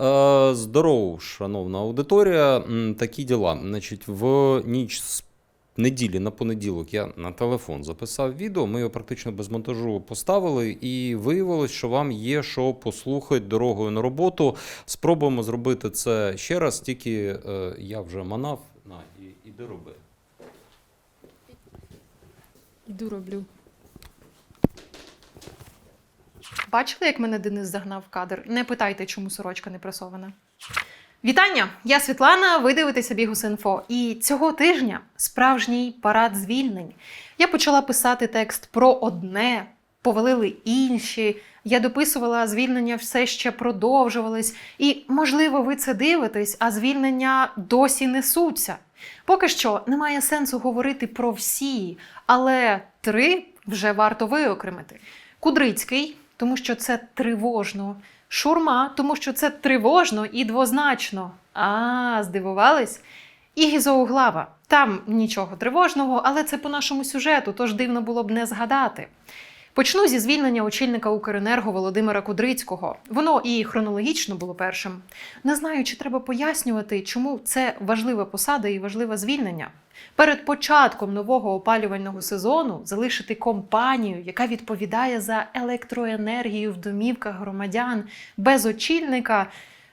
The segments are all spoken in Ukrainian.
Е, Здоров, шановна аудиторія. Такі діла. Значить, в ніч з неділі на понеділок я на телефон записав відео. Ми його практично без монтажу поставили, і виявилось, що вам є що послухати дорогою на роботу. Спробуємо зробити це ще раз, тільки е, я вже манав. На, і, іди роби. Йду роблю. Бачили, як мене Денис загнав в кадр? Не питайте, чому сорочка не пресована. Вітання! Я Світлана. Ви дивитеся Бігус.Інфо. І цього тижня справжній парад звільнень. Я почала писати текст про одне, повалили інші. Я дописувала, звільнення все ще продовжувались. І, можливо, ви це дивитесь, а звільнення досі несуться. Поки що немає сенсу говорити про всі, але три вже варто виокремити. Кудрицький, тому що це тривожно. Шурма, тому що це тривожно і двозначно. А, здивувались? І Гізоуглава. Там нічого тривожного, але це по нашому сюжету, тож дивно було б не згадати. Почну зі звільнення очільника Укренерго Володимира Кудрицького. Воно і хронологічно було першим. Не знаю, чи треба пояснювати, чому це важлива посада і важливе звільнення. Перед початком нового опалювального сезону залишити компанію, яка відповідає за електроенергію в домівках громадян без очільника.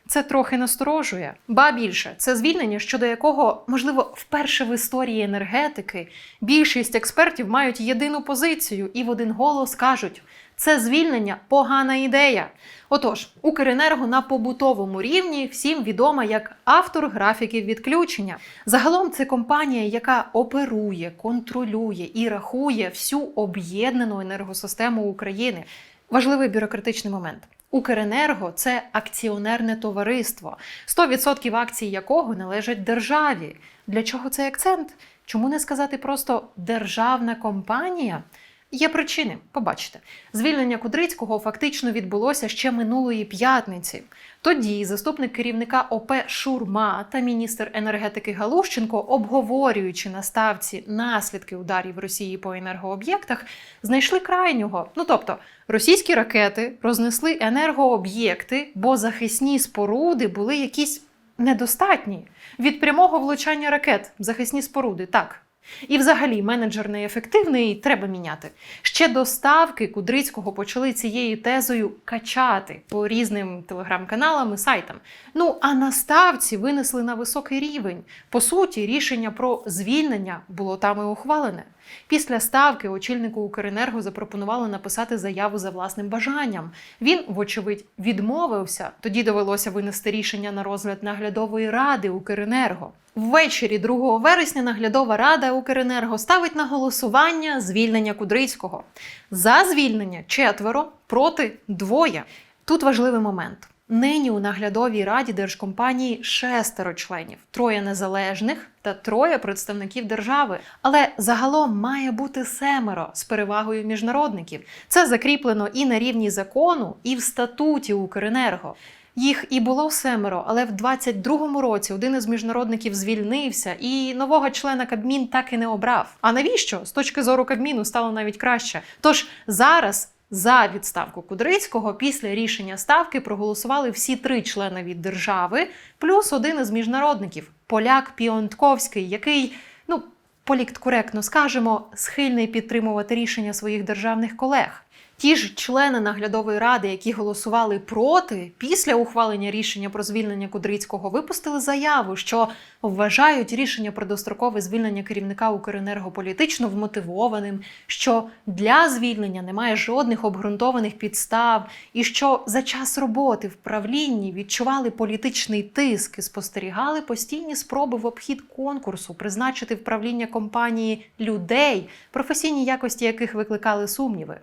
Це трохи насторожує. Ба більше, це звільнення, щодо якого, можливо, вперше в історії енергетики більшість експертів мають єдину позицію і в один голос кажуть: це звільнення погана ідея. Отож, Укренерго на побутовому рівні всім відома як автор графіків відключення. Загалом це компанія, яка оперує, контролює і рахує всю об'єднану енергосистему України. Важливий бюрократичний момент. Укренерго це акціонерне товариство, 100% акцій якого належать державі. Для чого цей акцент? Чому не сказати просто державна компанія? Є причини, побачите. Звільнення Кудрицького фактично відбулося ще минулої п'ятниці. Тоді заступник керівника ОП Шурма та міністр енергетики Галущенко, обговорюючи на ставці наслідки ударів Росії по енергооб'єктах, знайшли крайнього. Ну тобто, російські ракети рознесли енергооб'єкти, бо захисні споруди були якісь недостатні від прямого влучання ракет. Захисні споруди, так. І взагалі менеджер неефективний, треба міняти. Ще до ставки Кудрицького почали цією тезою качати по різним телеграм-каналам і сайтам. Ну а на ставці винесли на високий рівень. По суті, рішення про звільнення було там і ухвалене. Після ставки очільнику Укренерго запропонували написати заяву за власним бажанням. Він, вочевидь, відмовився. Тоді довелося винести рішення на розгляд наглядової ради Укренерго. Ввечері 2 вересня наглядова рада Укренерго ставить на голосування звільнення Кудрицького. За звільнення четверо, проти двоє. Тут важливий момент. Нині у наглядовій раді держкомпанії шестеро членів, троє незалежних та троє представників держави. Але загалом має бути семеро з перевагою міжнародників. Це закріплено і на рівні закону, і в статуті Укренерго. Їх і було семеро, але в 22-му році один із міжнародників звільнився, і нового члена Кабмін так і не обрав. А навіщо? З точки зору Кабміну стало навіть краще. Тож зараз. За відставку Кудрицького після рішення ставки проголосували всі три члени від держави, плюс один із міжнародників поляк Піонтковський, який, ну політкоректно скажемо, схильний підтримувати рішення своїх державних колег. Ті ж члени наглядової ради, які голосували проти, після ухвалення рішення про звільнення Кудрицького, випустили заяву, що вважають рішення про дострокове звільнення керівника Укренерго політично вмотивованим, що для звільнення немає жодних обґрунтованих підстав, і що за час роботи в правлінні відчували політичний тиск і спостерігали постійні спроби в обхід конкурсу призначити в правління компанії людей, професійні якості яких викликали сумніви.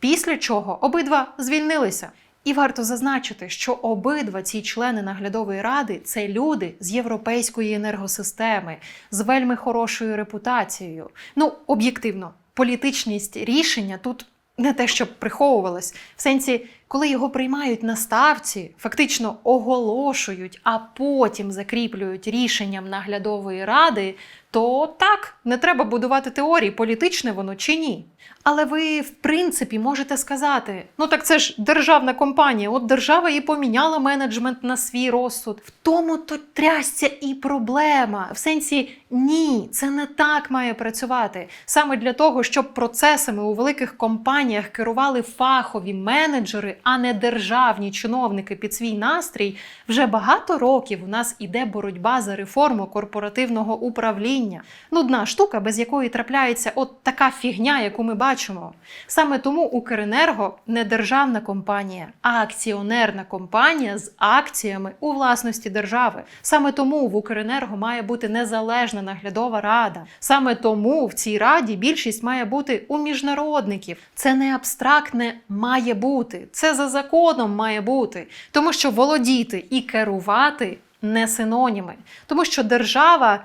Після чого обидва звільнилися. І варто зазначити, що обидва ці члени наглядової ради це люди з європейської енергосистеми, з вельми хорошою репутацією. Ну, об'єктивно, політичність рішення тут не те, щоб приховувалось В сенсі Коли його приймають на ставці, фактично оголошують, а потім закріплюють рішенням наглядової ради, то так, не треба будувати теорії, політичне воно чи ні. Але ви, в принципі, можете сказати: ну так це ж державна компанія, от держава і поміняла менеджмент на свій розсуд. В тому то трясця і проблема. В сенсі ні, це не так має працювати. Саме для того, щоб процесами у великих компаніях керували фахові менеджери, а не державні чиновники під свій настрій, вже багато років у нас іде боротьба за реформу корпоративного управління. Нудна штука, без якої трапляється от така фігня, яку ми бачимо. Саме тому Укренерго не державна компанія, а акціонерна компанія з акціями у власності держави. Саме тому в Укренерго має бути незалежна наглядова рада. Саме тому в цій раді більшість має бути у міжнародників. Це не абстрактне має бути, це за законом має бути, тому що володіти і керувати не синоніми, тому що держава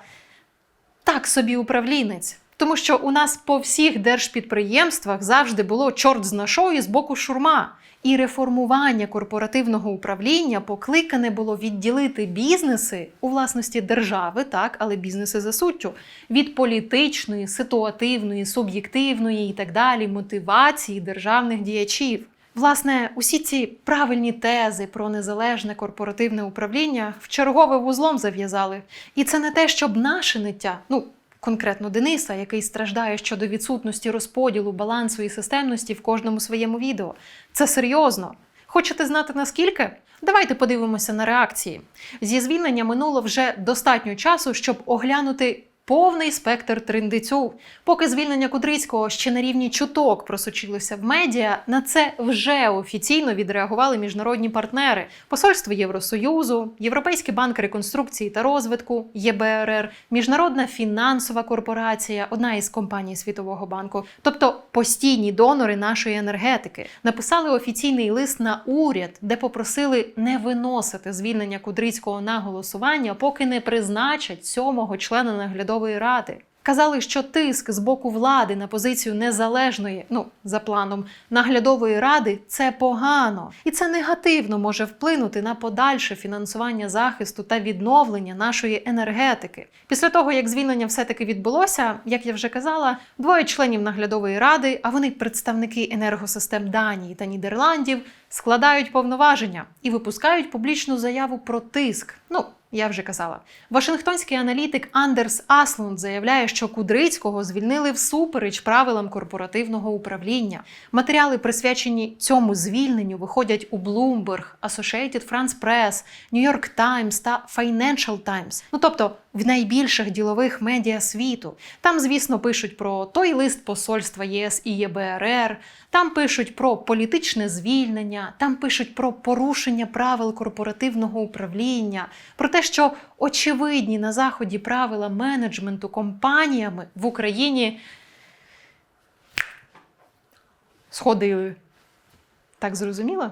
так собі управлінець. Тому що у нас по всіх держпідприємствах завжди було чорт з нашою з боку шурма. І реформування корпоративного управління покликане було відділити бізнеси у власності держави, так, але бізнеси за суттю, від політичної, ситуативної, суб'єктивної і так далі мотивації державних діячів. Власне, усі ці правильні тези про незалежне корпоративне управління в чергове вузлом зав'язали. І це не те, щоб наше ниття, ну конкретно Дениса, який страждає щодо відсутності розподілу, балансу і системності в кожному своєму відео. Це серйозно. Хочете знати наскільки? Давайте подивимося на реакції. Зі звільнення минуло вже достатньо часу, щоб оглянути повний спектр триндицю. Поки звільнення Кудрицького ще на рівні чуток просочилося в медіа, на це вже офіційно відреагували міжнародні партнери: Посольство Євросоюзу, Європейський банк реконструкції та розвитку ЄБРР, Міжнародна фінансова корпорація, одна із компаній Світового банку, тобто постійні донори нашої енергетики, написали офіційний лист на уряд, де попросили не виносити звільнення Кудрицького на голосування, поки не призначать сьомого члена наглядової ради. Казали, що тиск з боку влади на позицію незалежної, ну за планом наглядової ради, це погано, і це негативно може вплинути на подальше фінансування захисту та відновлення нашої енергетики. Після того, як звільнення все-таки відбулося, як я вже казала, двоє членів наглядової ради, а вони представники енергосистем Данії та Нідерландів, складають повноваження і випускають публічну заяву про тиск. Ну я вже казала. Вашингтонський аналітик Андерс Аслунд заявляє, що Кудрицького звільнили всупереч правилам корпоративного управління. Матеріали, присвячені цьому звільненню, виходять у Bloomberg, Associated France Press, New York Times та Financial Times. Ну тобто в найбільших ділових медіа світу. Там, звісно, пишуть про той лист посольства ЄС і ЄБРР, там пишуть про політичне звільнення, там пишуть про порушення правил корпоративного управління, про те, що очевидні на заході правила менеджменту компаніями в Україні сходили. Так зрозуміло?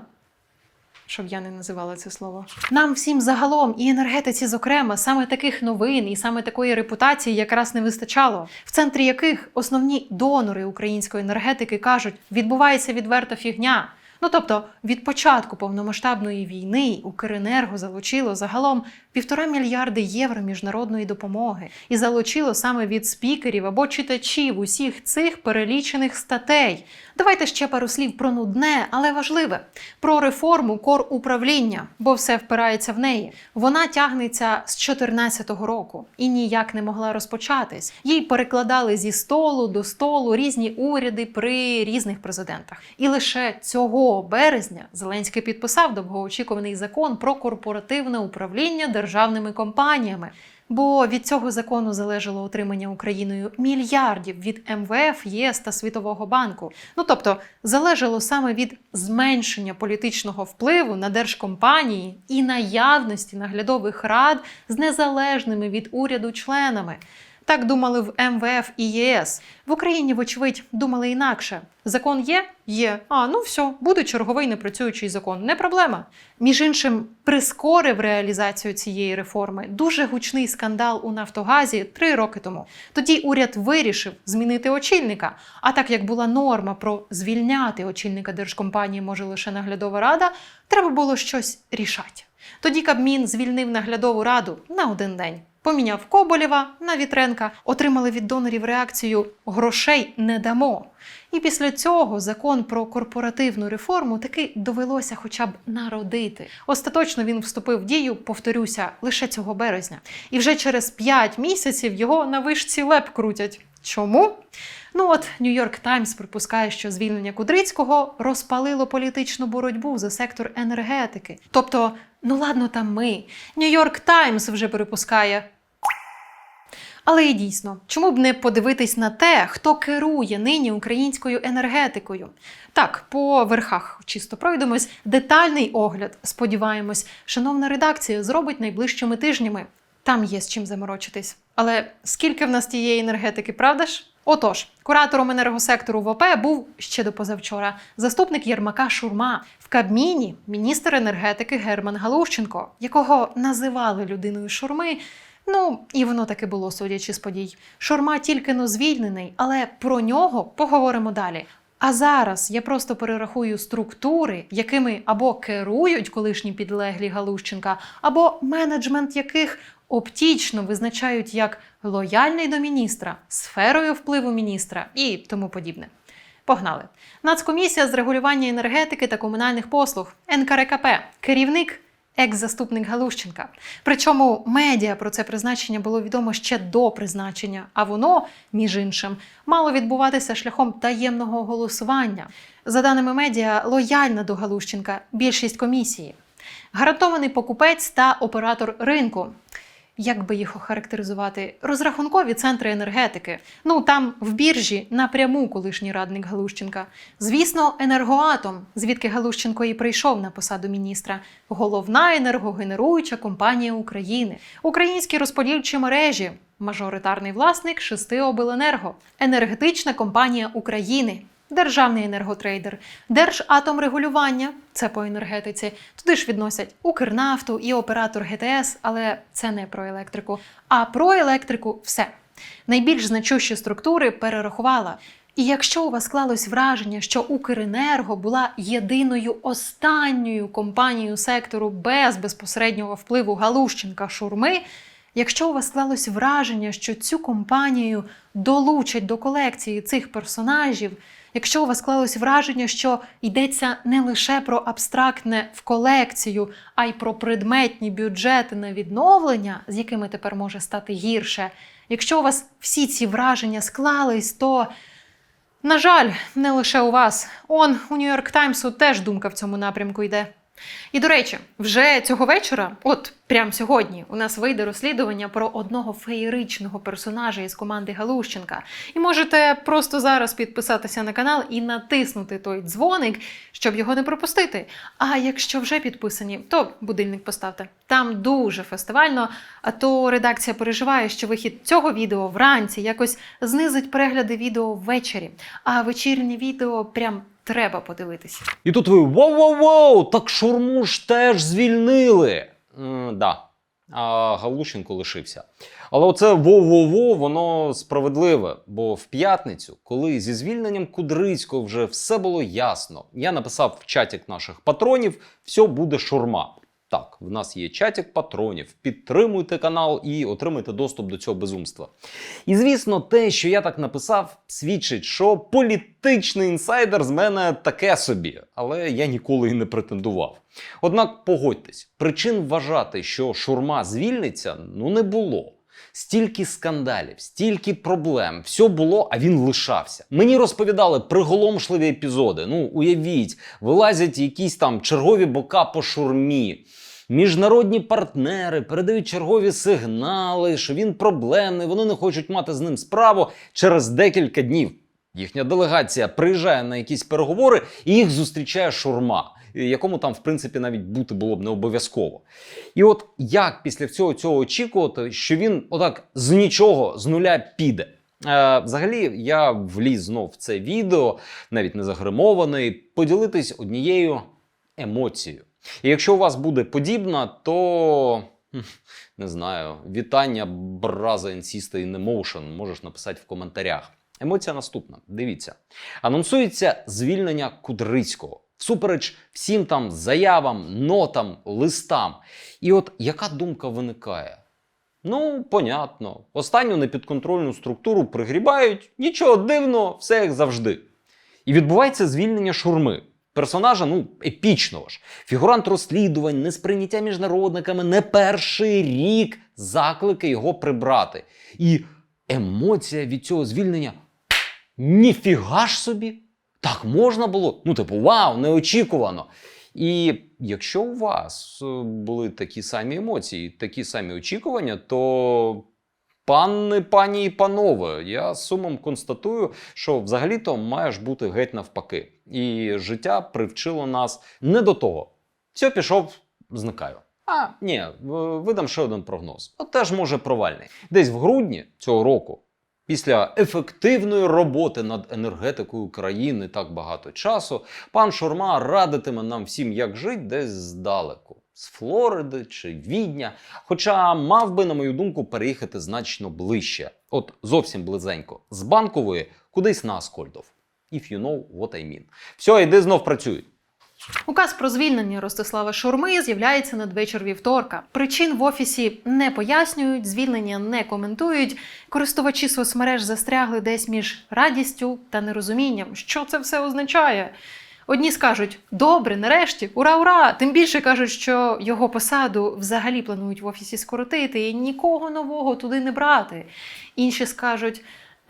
Щоб я не називала це слово. Нам всім загалом і енергетиці, зокрема, саме таких новин і саме такої репутації якраз не вистачало, в центрі яких основні донори української енергетики кажуть, відбувається відверта фігня. Ну тобто, від початку повномасштабної війни Укренерго залучило загалом півтора мільярди євро міжнародної допомоги і залучило саме від спікерів або читачів усіх цих перелічених статей. Давайте ще пару слів про нудне, але важливе про реформу кор управління, бо все впирається в неї. Вона тягнеться з 2014 року і ніяк не могла розпочатись. Їй перекладали зі столу до столу різні уряди при різних президентах. І лише цього березня Зеленський підписав довгоочікуваний закон про корпоративне управління державними компаніями. Бо від цього закону залежало отримання Україною мільярдів від МВФ, ЄС та Світового банку. Ну тобто залежало саме від зменшення політичного впливу на держкомпанії і наявності наглядових рад з незалежними від уряду членами. Так думали в МВФ і ЄС. В Україні, вочевидь, думали інакше. Закон є? Є. А ну все, буде черговий непрацюючий закон. Не проблема. Між іншим, прискорив реалізацію цієї реформи дуже гучний скандал у Нафтогазі три роки тому. Тоді уряд вирішив змінити очільника. А так як була норма про звільняти очільника держкомпанії може лише наглядова рада, треба було щось рішати. Тоді Кабмін звільнив наглядову раду на один день. Поміняв Коболєва на Вітренка, отримали від донорів реакцію грошей не дамо. І після цього закон про корпоративну реформу таки довелося хоча б народити. Остаточно він вступив в дію, повторюся, лише цього березня. І вже через 5 місяців його на вишці леп крутять. Чому? Ну от Нью-Йорк Таймс припускає, що звільнення Кудрицького розпалило політичну боротьбу за сектор енергетики. Тобто, ну ладно, там ми. Нью-Йорк Таймс вже припускає. Але і дійсно, чому б не подивитись на те, хто керує нині українською енергетикою? Так, по верхах чисто пройдемось. Детальний огляд, сподіваємось, шановна редакція зробить найближчими тижнями. Там є з чим заморочитись. Але скільки в нас тієї енергетики, правда ж? Отож, куратором енергосектору в ОП був ще до позавчора заступник Єрмака Шурма в Кабміні, міністр енергетики Герман Галущенко, якого називали людиною Шурми. Ну, і воно таки було, судячи з подій. Шурма тільки но звільнений, але про нього поговоримо далі. А зараз я просто перерахую структури, якими або керують колишні підлеглі Галущенка, або менеджмент яких оптічно визначають як лояльний до міністра, сферою впливу міністра і тому подібне. Погнали. Нацкомісія з регулювання енергетики та комунальних послуг НКРКП. Керівник екс-заступник Галущенка. Причому медіа про це призначення було відомо ще до призначення, а воно, між іншим, мало відбуватися шляхом таємного голосування. За даними медіа, лояльна до Галущенка більшість комісії. Гарантований покупець та оператор ринку. Як би їх охарактеризувати? Розрахункові центри енергетики. Ну там в біржі напряму колишній радник Галущенка. Звісно, енергоатом, звідки Галущенко і прийшов на посаду міністра. Головна енергогенеруюча компанія України, українські розподільчі мережі, мажоритарний власник шести обленерго, енергетична компанія України. Державний енерготрейдер, Держатомрегулювання це по енергетиці. Туди ж відносять Укрнафту і оператор ГТС, але це не про електрику. А про електрику все. Найбільш значущі структури перерахувала. І якщо у вас склалось враження, що Укренерго була єдиною останньою компанією сектору без безпосереднього впливу Галущенка Шурми, якщо у вас склалось враження, що цю компанію долучать до колекції цих персонажів, якщо у вас склалось враження, що йдеться не лише про абстрактне в колекцію, а й про предметні бюджети на відновлення, з якими тепер може стати гірше, якщо у вас всі ці враження склались, то. На жаль, не лише у вас. Он у Нью-Йорк Таймсу теж думка в цьому напрямку йде. І до речі, вже цього вечора, от прямо сьогодні, у нас вийде розслідування про одного феєричного персонажа із команди Галущенка. І можете просто зараз підписатися на канал і натиснути той дзвоник, щоб його не пропустити. А якщо вже підписані, то будильник поставте. Там дуже фестивально, а то редакція переживає, що вихід цього відео вранці якось знизить перегляди відео ввечері, а вечірнє відео прям треба подивитися. І тут ви воу-воу-воу, так шурму ж теж звільнили. М, да. А Галущенко лишився. Але оце воу-воу-воу, воно справедливе. Бо в п'ятницю, коли зі звільненням Кудрицького вже все було ясно, я написав в чатік наших патронів: все буде шурма. Так, в нас є чатік патронів. Підтримуйте канал і отримайте доступ до цього безумства. І звісно, те, що я так написав, свідчить, що політичний інсайдер з мене таке собі, але я ніколи і не претендував. Однак погодьтесь, причин вважати, що шурма звільниться, ну не було. Стільки скандалів, стільки проблем, все було, а він лишався. Мені розповідали приголомшливі епізоди. Ну, уявіть, вилазять якісь там чергові бока по шурмі. Міжнародні партнери передають чергові сигнали, що він проблемний, вони не хочуть мати з ним справу через декілька днів. Їхня делегація приїжджає на якісь переговори і їх зустрічає шурма, якому там, в принципі, навіть бути було б не обов'язково. І от як після всього цього очікувати, що він отак з нічого, з нуля піде? Е, взагалі, я вліз знов в це відео, навіть не загримований, поділитись однією емоцією. І якщо у вас буде подібна, то не знаю, вітання браза Insista in Emotion можеш написати в коментарях. Емоція наступна. Дивіться. Анонсується звільнення Кудрицького. Всупереч всім там заявам, нотам, листам. І от яка думка виникає? Ну, понятно. Останню непідконтрольну структуру пригрібають, нічого дивного, все як завжди. І відбувається звільнення шурми. Персонажа, ну, епічного ж. Фігурант розслідувань, несприйняття міжнародниками не перший рік заклики його прибрати. І емоція від цього звільнення ніфіга ж собі! Так можна було? Ну, типу, вау, неочікувано. І якщо у вас е, були такі самі емоції, такі самі очікування, то пани, пані і панове, я сумом констатую, що взагалі-то маєш бути геть навпаки. І життя привчило нас не до того. Все, пішов, зникаю. А, ні, видам ще один прогноз. От теж може провальний. Десь в грудні цього року Після ефективної роботи над енергетикою країни так багато часу, пан Шурма радитиме нам всім, як жити десь здалеку, з Флориди чи Відня. Хоча мав би, на мою думку, переїхати значно ближче, от зовсім близенько, з банкової кудись на Аскольдов. If you know what I mean. Все, йди знов працюй. Указ про звільнення Ростислава Шурми з'являється надвечір вівторка. Причин в офісі не пояснюють, звільнення не коментують. Користувачі соцмереж застрягли десь між радістю та нерозумінням, що це все означає. Одні скажуть добре, нарешті, ура, ура! Тим більше кажуть, що його посаду взагалі планують в офісі скоротити і нікого нового туди не брати. Інші скажуть.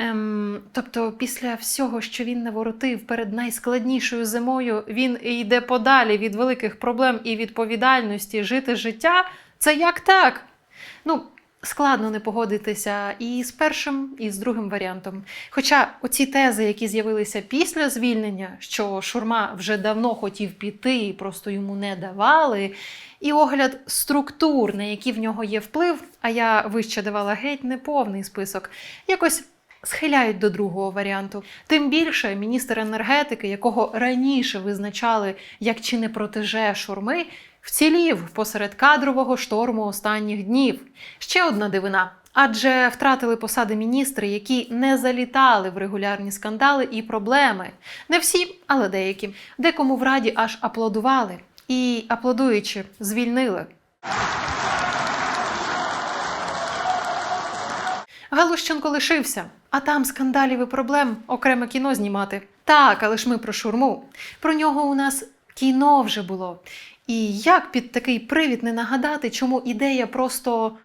Ем, тобто, після всього, що він наворотив перед найскладнішою зимою, він йде подалі від великих проблем і відповідальності жити життя. Це як так? Ну, складно не погодитися і з першим, і з другим варіантом. Хоча оці тези, які з'явилися після звільнення, що Шурма вже давно хотів піти, і просто йому не давали. І огляд структур, на які в нього є вплив, а я вище давала геть неповний список, якось схиляють до другого варіанту. Тим більше міністр енергетики, якого раніше визначали як чи не протеже шурми, вцілів посеред кадрового шторму останніх днів. Ще одна дивина. Адже втратили посади міністри, які не залітали в регулярні скандали і проблеми. Не всі, але деякі. Декому в раді аж аплодували. І, аплодуючи, звільнили. Галущенко лишився, а там скандалів і проблем окреме кіно знімати. Так, але ж ми про шурму. Про нього у нас кіно вже було. І як під такий привід не нагадати, чому ідея просто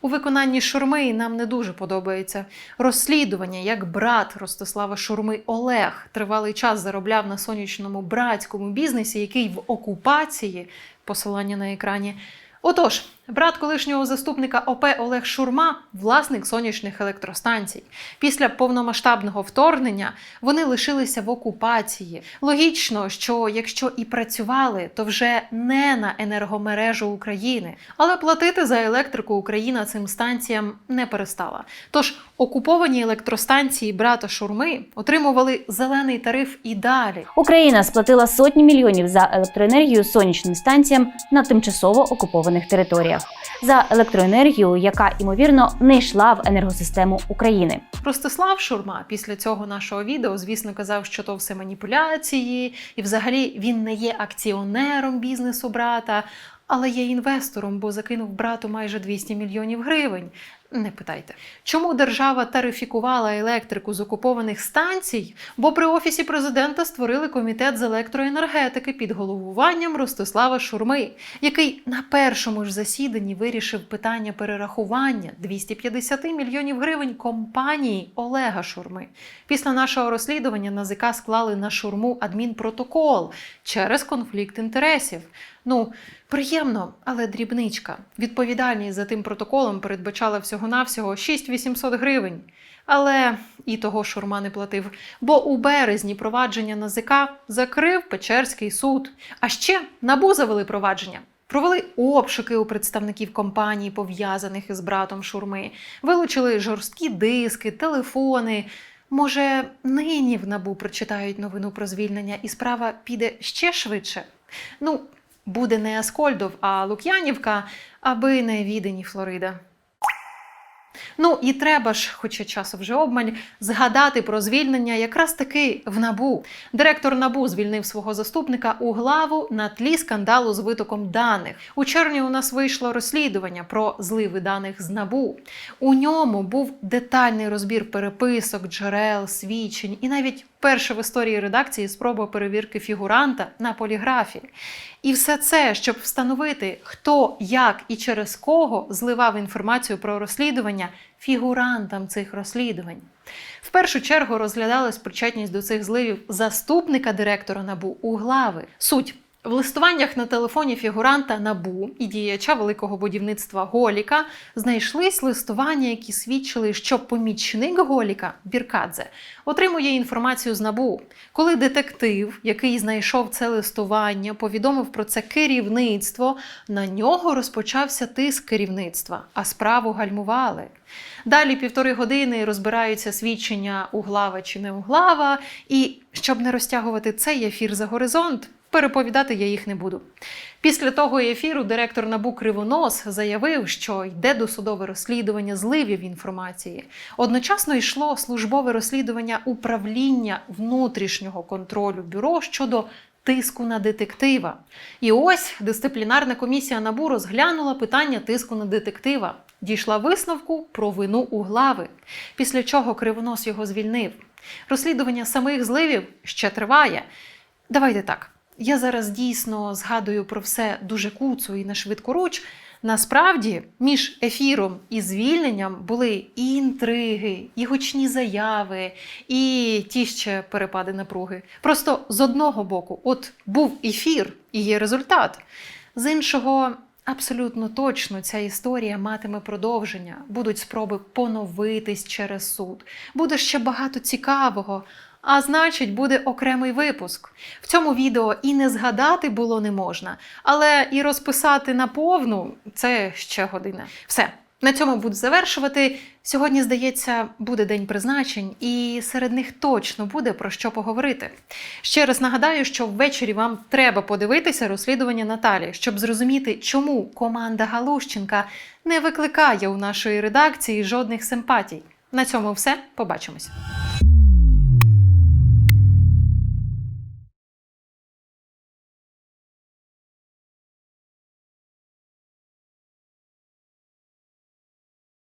у виконанні Шурми нам не дуже подобається. Розслідування, як брат Ростислава Шурми Олег тривалий час заробляв на сонячному братському бізнесі, який в окупації, посилання на екрані. Отож, брат колишнього заступника ОП Олег Шурма власник сонячних електростанцій. Після повномасштабного вторгнення вони лишилися в окупації. Логічно, що якщо і працювали, то вже не на енергомережу України. Але платити за електрику Україна цим станціям не перестала. Тож окуповані електростанції брата Шурми отримували зелений тариф і далі. Україна сплатила сотні мільйонів за електроенергію сонячним станціям на тимчасово окупованих територіях за електроенергію, яка ймовірно не йшла в енергосистему України. Ростислав Шурма після цього нашого відео, звісно, казав, що то все маніпуляції, і взагалі він не є акціонером бізнесу брата, але є інвестором, бо закинув брату майже 200 мільйонів гривень. Не питайте, чому держава тарифікувала електрику з окупованих станцій? Бо при офісі президента створили комітет з електроенергетики під головуванням Ростислава Шурми, який на першому ж засіданні вирішив питання перерахування 250 мільйонів гривень компанії Олега Шурми. Після нашого розслідування НАЗК склали на шурму адмінпротокол через конфлікт інтересів. Ну, приємно, але дрібничка. Відповідальність за тим протоколом передбачала всього-навсього 6800 гривень. Але і того шурма не платив. Бо у березні провадження НАЗК закрив Печерський суд. А ще набу завели провадження. Провели обшуки у представників компаній, пов'язаних із братом Шурми, вилучили жорсткі диски, телефони. Може, нині в набу прочитають новину про звільнення, і справа піде ще швидше. Ну, буде не Аскольдов, а Лук'янівка, аби не відені Флорида. Ну і треба ж, хоча часу вже обмаль, згадати про звільнення якраз таки в набу. Директор набу звільнив свого заступника у главу на тлі скандалу з витоком даних. У червні у нас вийшло розслідування про зливи даних з набу. У ньому був детальний розбір переписок, джерел, свідчень і навіть перша в історії редакції спроба перевірки фігуранта на поліграфі. І все це, щоб встановити, хто, як і через кого зливав інформацію про розслідування фігурантам цих розслідувань. В першу чергу розглядалась причетність до цих зливів заступника директора НАБУ глави. Суть. В листуваннях на телефоні фігуранта НАБУ і діяча великого будівництва Голіка знайшлись листування, які свідчили, що помічник Голіка Біркадзе отримує інформацію з НАБУ. Коли детектив, який знайшов це листування, повідомив про це керівництво, на нього розпочався тиск керівництва, а справу гальмували. Далі півтори години розбираються свідчення углава чи не углава, і щоб не розтягувати цей ефір за горизонт, переповідати я їх не буду. Після того ефіру директор НАБУ Кривонос заявив, що йде досудове розслідування зливів інформації. Одночасно йшло службове розслідування управління внутрішнього контролю бюро щодо тиску на детектива. І ось дисциплінарна комісія НАБУ розглянула питання тиску на детектива. Дійшла висновку про вину углави, після чого Кривонос його звільнив. Розслідування самих зливів ще триває. Давайте так. Я зараз дійсно згадую про все дуже куцу і на швидкоруч. Насправді, між ефіром і звільненням були і інтриги, і гучні заяви, і ті ще перепади напруги. Просто з одного боку, от був ефір і є результат. З іншого, абсолютно точно ця історія матиме продовження. Будуть спроби поновитись через суд. Буде ще багато цікавого. А значить, буде окремий випуск. В цьому відео і не згадати було не можна, але і розписати наповну це ще година. Все. На цьому буду завершувати. Сьогодні, здається, буде день призначень, і серед них точно буде про що поговорити. Ще раз нагадаю, що ввечері вам треба подивитися розслідування Наталі, щоб зрозуміти, чому команда Галущенка не викликає у нашої редакції жодних симпатій. На цьому все. Побачимось.